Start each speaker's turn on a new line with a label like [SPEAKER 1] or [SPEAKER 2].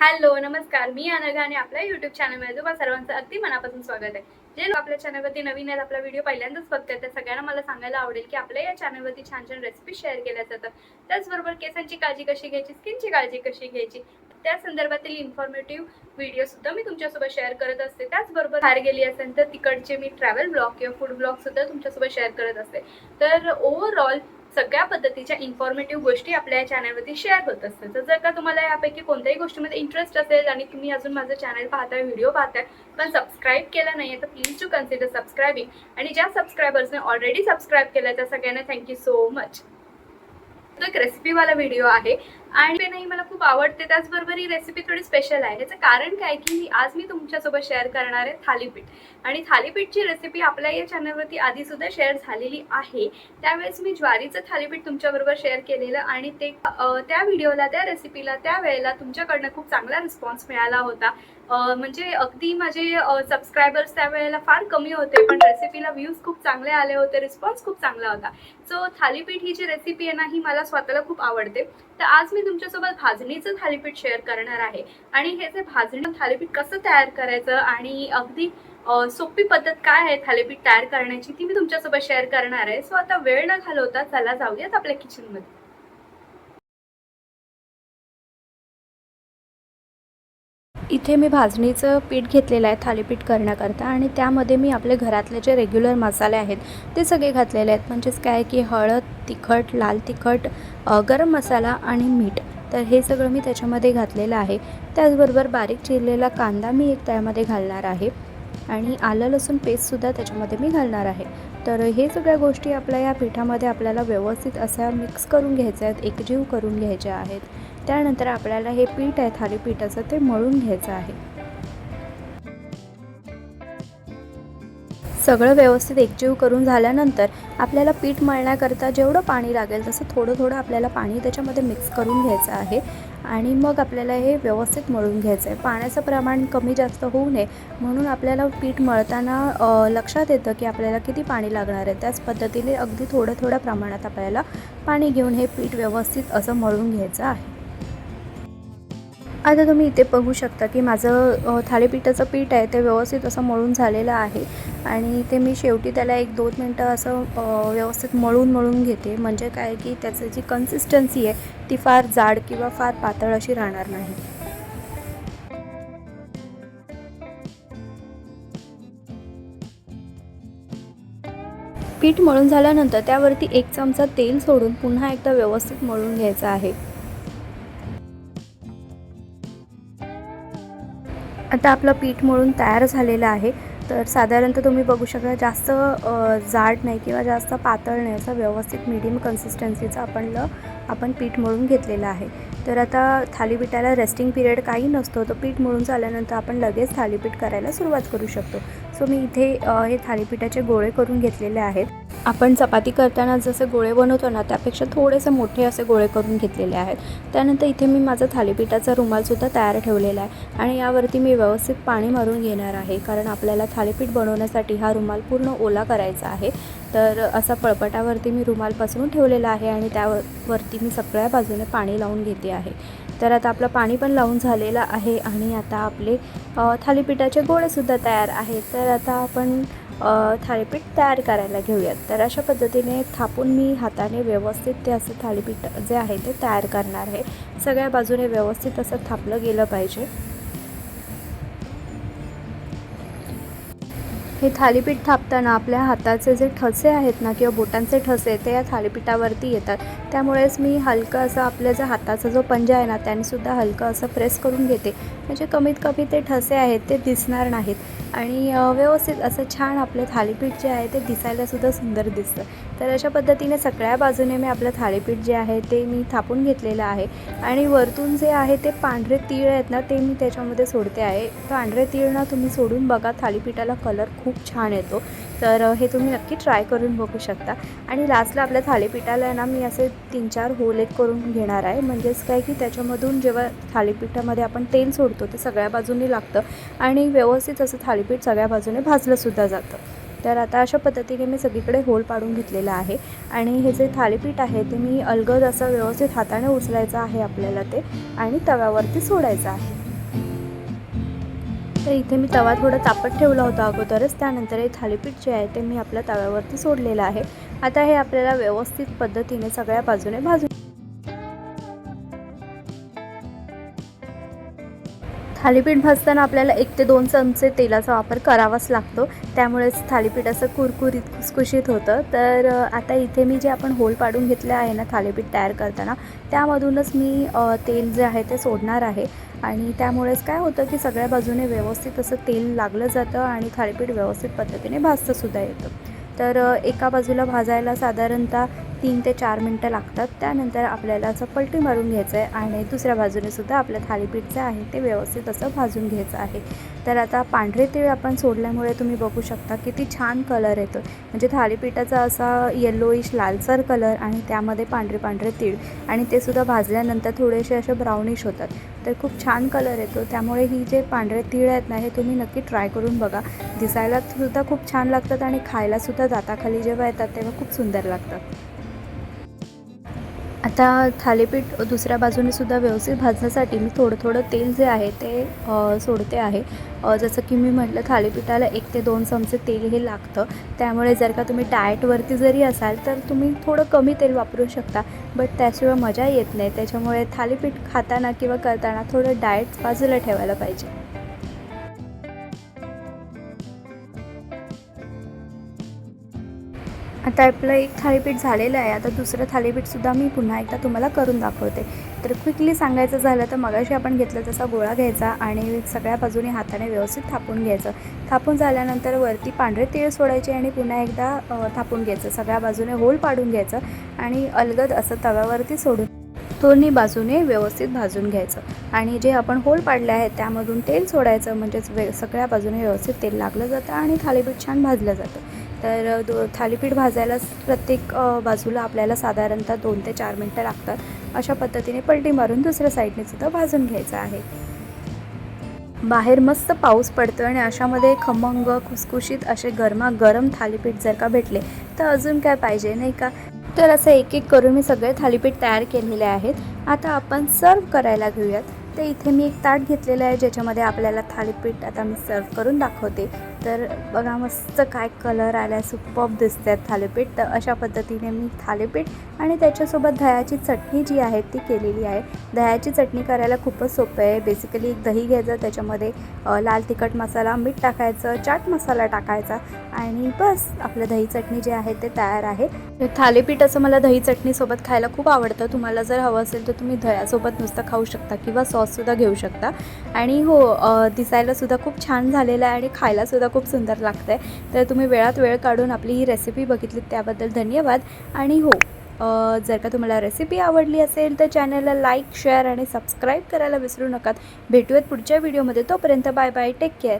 [SPEAKER 1] Hello नमस्कार. मी अनघा आणि आपल्या युट्यूब चॅनलमध्ये तुम्हाला सर्वांचं अगदी मनापासून स्वागत आहे. जे लोक आपल्या चॅनलवरती नवीन आहेत आपला व्हिडिओ पहिल्यांदाच बघतात त्या सगळ्यांना मला सांगायला आवडेल की आपल्या या चॅनलवरती छान छान रेसिपी शेअर केल्या जातात. त्याचबरोबर केसांची काळजी कशी घ्यायची स्किनची काळजी कशी घ्यायची त्या संदर्भातील इन्फॉर्मेटिव्ह व्हिडिओ सुद्धा मी तुमच्यासोबत शेअर करत असते. त्याचबरोबर बाहेर गेली असेल तर तिकडचे मी ट्रॅव्हल ब्लॉग किंवा फूड ब्लॉग सुद्धा तुमच्यासोबत शेअर करत असते. तर ओव्हरऑल सगळ्या पद्धतीच्या इन्फॉर्मेटिव्ह गोष्टी आपल्या या चॅनलवरती शेअर होत असतात. तर जर का तुम्हाला यापैकी कोणत्याही गोष्टीमध्ये इंटरेस्ट असेल आणि तुम्ही अजून माझं चॅनल पाहताय व्हिडिओ पाहताय पण सबस्क्राईब केला नाही तर प्लीज टू कन्सिडर सबस्क्राईबिंग आणि ज्या सबस्क्रायबर्सने ऑलरेडी सबस्क्राईब केलं त्या सगळ्यांना थँक्यू सो मच तो एक रेसिपीवाला व्हिडिओ आहे. आणि ते नाही मला खूप आवडते. त्याचबरोबर ही रेसिपी थोडी स्पेशल आहे. याचं कारण काय की आज मी तुमच्यासोबत शेअर करणार आहे थालीपीठ. आणि थालीपीठची रेसिपी आपल्या या चॅनलवरती आधी सुद्धा शेअर झालेली आहे. त्यावेळेस मी ज्वारीचं थालीपीठ तुमच्याबरोबर शेअर केलेलं आणि ते त्या व्हिडिओला त्या रेसिपीला त्यावेळेला तुमच्याकडनं खूप चांगला रिस्पॉन्स मिळाला होता. म्हणजे अगदी माझे सबस्क्रायबर्स त्यावेळेला फार कमी होते पण रेसिपीला व्ह्यूज खूप चांगले आले होते रिस्पॉन्स खूप चांगला होता. सो थालीपीठ ही जी रेसिपी आहे ना ही मला स्वतःला खूप आवडते. तर आज मी तुमच्यासोबत भाजणीचं थालीपीठ शेअर करणार आहे. आणि हे जे भाजणी थालीपीठ कसं तयार करायचं आणि अगदी सोपी पद्धत काय आहे थालीपीठ तयार करण्याची ती मी तुमच्यासोबत शेअर करणार आहे. सो आता वेळ न घालवता चला जाऊयात आपल्या किचनमध्ये
[SPEAKER 2] इथे मी भाजणीचं पीठ घेतलेलं आहे थालीपीठ करण्याकरता. आणि त्यामध्ये मी आपले घरातले जे रेग्युलर मसाले आहेत ते सगळे घातलेले आहेत. म्हणजेच काय की हळद तिखट लाल तिखट गरम मसाला आणि मीठ. तर हे सगळं मी त्याच्यामध्ये घातलेलं आहे. त्याचबरोबर बारीक चिरलेला कांदा मी एक त्यामध्ये घालणार आहे. आणि आलं लसूण पेस्टसुद्धा त्याच्यामध्ये मी घालणार आहे. तर हे सगळ्या गोष्टी आपल्या या पिठामध्ये आपल्याला व्यवस्थित अशा मिक्स करून घ्यायच्या आहेत एकजीव करून घ्यायच्या आहेत. त्यानंतर आपल्याला हे पीठ आहे थालीपीठाचं ते मळून घ्यायचं आहे. सगळं व्यवस्थित एकजीव करून झाल्यानंतर आपल्याला पीठ मळण्याकरता जेवढं पाणी लागेल तसं थोडं थोडं आपल्याला पाणी त्याच्यामध्ये मिक्स करून घ्यायचं आहे. आणि मग आपल्याला हे व्यवस्थित मळून घ्यायचं आहे. पाण्याचं प्रमाण कमी जास्त होऊ नये म्हणून आपल्याला पीठ मळताना लक्षात येतं की आपल्याला किती पाणी लागणार आहे. त्याच पद्धतीने अगदी थोड्या थोड्या प्रमाणात आपल्याला पाणी घेऊन हे पीठ व्यवस्थित असं मळून घ्यायचं आहे. आता तुम्ही इथे बघू शकता की माझं थाळीपीठाचं थालीपीठाचं पीठ आहे ते व्यवस्थित असं मळून झालेलं आहे. आणि ते मी शेवटी त्याला एक दोन मिनटं असं व्यवस्थित मळून मळून घेते. म्हणजे काय की त्याचं जी कन्सिस्टन्सी आहे ती फार जाड किंवा फार पातळ अशी राहणार नाही. पीठ मळून झाल्यानंतर त्यावरती एक चमचा तेल सोडून पुन्हा एकदा व्यवस्थित मळून घ्यायचं आहे. आता आपलं पीठ मळून तयार झालेलं आहे. तर साधारणतः तुम्ही बघू शकता जास्त जाड नाही किंवा जास्त पातळ नाही असं व्यवस्थित मिडियम कन्सिस्टन्सीचं आपण आपण पीठ मळून घेतलेलं आहे. तर आता थालीपीठाला रेस्टिंग पिरियड काही नसतो. तर पीठ मळून झाल्यानंतर आपण लगेच थालीपीठ करायला सुरुवात करू शकतो. सो मी इथे हे थालीपीठाचे गोळे करून घेतलेले आहेत. आपण चपाती करताना जसे गोळे बनवतो ना त्यापेक्षा थोडेसे मोठे असे गोळे करून घेतलेले आहेत. त्यानंतर इथे मी माझा थालीपीठाचा रुमालसुद्धा तयार ठेवलेला आहे आणि यावरती मी व्यवस्थित पाणी मारून घेणार आहे कारण आपल्याला थालीपीठ बनवण्यासाठी हा रुमाल पूर्ण ओला करायचा आहे. तर असा पळपटावरती मी रुमाल पसरून ठेवलेला आहे आणि त्यावरती मी सगळ्या बाजूने पाणी लावून घेते आहे. तर आता आपलं पाणी पण लावून झालेलं आहे आणि आता आपले थालीपीठाचे गोळेसुद्धा तयार आहेत. तर आता आपण थाळीपीठ थालीपीठ तयार करायला घेऊयात. तर अशा पद्धतीने थापून मी हाताने व्यवस्थित ते असं थालीपीठ जे आहे ते तयार करणार आहे. सगळ्या बाजूने व्यवस्थित असं थापलं गेलं पाहिजे. हे थालीपीठ थापताना आपल्या हाताचे जे ठसे आहेत ना किंवा बोटांचे ठसे ते या थालीपीठावरती येतात. त्यामुळेच मी हलकं असं आपल्या जो हाताचा जो पंजा आहे ना त्यानेसुद्धा हलकं असं प्रेस करून घेते. म्हणजे कमीत कमी ते ठसे आहेत ते दिसणार नाहीत. आणि व्यवस्थित असं छान आपलं थालीपीठ जे आहे ते दिसायलासुद्धा सुंदर दिसतं. तर अशा पद्धतीने सगळ्या बाजूने मी आपलं थालीपीठ जे आहे ते मी थापून घेतलेलं आहे. आणि वरतून जे आहे ते पांढरे तीळ आहेत ना ते मी त्याच्यामध्ये सोडते आहे. पांढरे तीळ ना तुम्ही सोडून बघा थालीपीठाला कलर खूप खूप छान येतो. तर हे तुम्ही नक्की ट्राय करून बघू शकता. आणि लास्टला आपल्या थालीपीठाला आहे ना मी असे तीन चार होल एक करून घेणार आहे. म्हणजेच काय की त्याच्यामधून जेव्हा थालीपीठामध्ये आपण तेल सोडतो ते सगळ्या बाजूने लागतं. आणि व्यवस्थित असं थालीपीठ सगळ्या बाजूने भाजलंसुद्धा जातं. तर आता अशा पद्धतीने मी सगळीकडे होल पाडून घेतलेलं आहे. आणि हे जे थालीपीठ आहे ते मी अलगद असं व्यवस्थित हाताने उचलायचं आहे आपल्याला ते. आणि तव्यावरती सोडायचं आहे. तर इथे मी तवा थोडा तापत ठेवला होता अगोदरच. त्यानंतर हे थालीपीठ जे आहे ते मी आपल्या तव्यावरती सोडलेलं आहे. आता हे आपल्याला व्यवस्थित पद्धतीने सगळ्या बाजूने भाजून थालीपीठ भाजताना आपल्याला एक ते दोन चमचे तेलाचा वापर करावाच लागतो. त्यामुळेच थालीपीठ असं कुरकुरीत खुसखुशीत होतं. तर आता इथे मी जे आपण होल पाडून घेतले आहे ना थालीपीठ तयार करताना त्यामधूनच मी तेल जे आहे ते सोडणार आहे. आणि त्यामुळेच काय होतं की सगळ्या बाजूने व्यवस्थित असं तेल लागलं जातं आणि थालीपीठ व्यवस्थित पद्धतीने भाजतंसुद्धा येतं. तर एका बाजूला भाजायला साधारणतः तीन ते चार मिनटं लागतात. त्यानंतर आपल्याला असं पलटी मारून घ्यायचं आहे आणि दुसऱ्या बाजूने सुद्धा आपलं थालीपीठ जे आहे ते व्यवस्थित असं भाजून घ्यायचं आहे. तर आता पांढरे तीळ आपण सोडल्यामुळे तुम्ही बघू शकता किती छान कलर येतो. म्हणजे थालीपीठाचा असा येल्लोईश लालसर कलर आणि त्यामध्ये पांढरे पांढरे तीळ आणि ते सुद्धा भाजल्यानंतर थोडेसे असे ब्राउनिश होतात. तर खूप छान कलर येतो. त्यामुळे ही जे पांढरे तीळ आहेत ना हे तुम्ही नक्की ट्राय करून बघा. दिसायला सुद्धा खूप छान लागतात आणि खायलासुद्धा दाताखाली जेव्हा येतात तेव्हा खूप सुंदर लागतात. आता थालीपीठ दुसऱ्या बाजूने सुद्धा व्यवस्थित भाजण्यासाठी मी थोडं थोडं तेल जे आहे ते सोडते आहे. जसं की मी म्हटलं थालीपीठाला एक ते दोन चमचे तेल हे लागतं. त्यामुळे जर का तुम्ही डाएटवरती जरी असाल तर तुम्ही थोडं कमी तेल वापरू शकता. बट त्याशिवाय मजा येत नाही. त्याच्यामुळे थालीपीठ खाताना किंवा करताना थोडं डाएट बाजूला ठेवायला पाहिजे. आता आपलं एक थालीपीठ झालेलं आहे. आता दुसरं थालीपीठसुद्धा मी पुन्हा एकदा तुम्हाला करून दाखवते. तर क्विकली सांगायचं झालं तर मगाशी आपण घेतलं तसा गोळा घ्यायचा आणि सगळ्या बाजूने हाताने व्यवस्थित थापून घ्यायचं. थापून झाल्यानंतर वरती पांढरे तेल सोडायचे आणि पुन्हा एकदा थापून घ्यायचं. सगळ्या बाजूने होल पाडून घ्यायचं आणि अलगद असं तव्यावरती सोडून दोन्ही बाजूने व्यवस्थित भाजून घ्यायचं. आणि जे आपण होल पाडले आहेत त्यामधून तेल सोडायचं म्हणजेच वे सगळ्या बाजूने व्यवस्थित तेल लागलं जातं आणि थालीपीठ छान भाजलं जातं. तर दो थालीपीठ भाजायला प्रत्येक बाजूला आपल्याला साधारणतः दोन ते चार मिनटं लागतात. अशा पद्धतीने पलटी मारून दुसऱ्या साईडने सुद्धा भाजून घ्यायचं आहे. बाहेर मस्त पाऊस पडतो आणि अशामध्ये खमंग खुसखुशीत असे गरमागरम थालीपीठ जर का भेटले तर अजून काय पाहिजे नाही का? तर असं एक एक करून मी सगळे थालीपीठ तयार केलेले आहेत. आता आपण सर्व करायला घेऊयात. तर इथे मी एक ताट घेतलेलं आहे ज्याच्यामध्ये आपल्याला थालीपीठ आता मी सर्व करून दाखवते. तर बघा मस्त काय कलर आला सुपअप दिसत आहेत थालीपीठ. तर अशा पद्धतीने मी थालीपीठ आणि त्याच्यासोबत दह्याची चटणी जी आहे ती केलेली आहे. दह्याची चटणी करायला खूपच सोपं आहे. बेसिकली एक दही घ्यायचं त्याच्यामध्ये लाल तिखट मसाला मीठ टाकायचं चाट मसाला टाकायचा आणि बस. आपलं दही चटणी जे आहे ते तयार आहे. थालीपीठ असं मला दही चटणीसोबत खायला खूप आवडतं. तुम्हाला जर हवं असेल तर तुम्ही दह्यासोबत नुसतं खाऊ शकता किंवा सॉससुद्धा घेऊ शकता. आणि हो दिसायलासुद्धा खूप छान झालेलं आहे आणि खायलासुद्धा खूप सुंदर लागतं आहे तर तुम्ही वेळात वेळ काढून आपली ही रेसिपी बघितली त्याबद्दल धन्यवाद. आणि हो जर का तुम्हाला रेसिपी आवडली असेल तर चॅनलला लाईक शेअर आणि सबस्क्राईब करायला विसरू नका. भेटूयात पुढच्या व्हिडिओमध्ये तोपर्यंत बाय बाय टेक केअर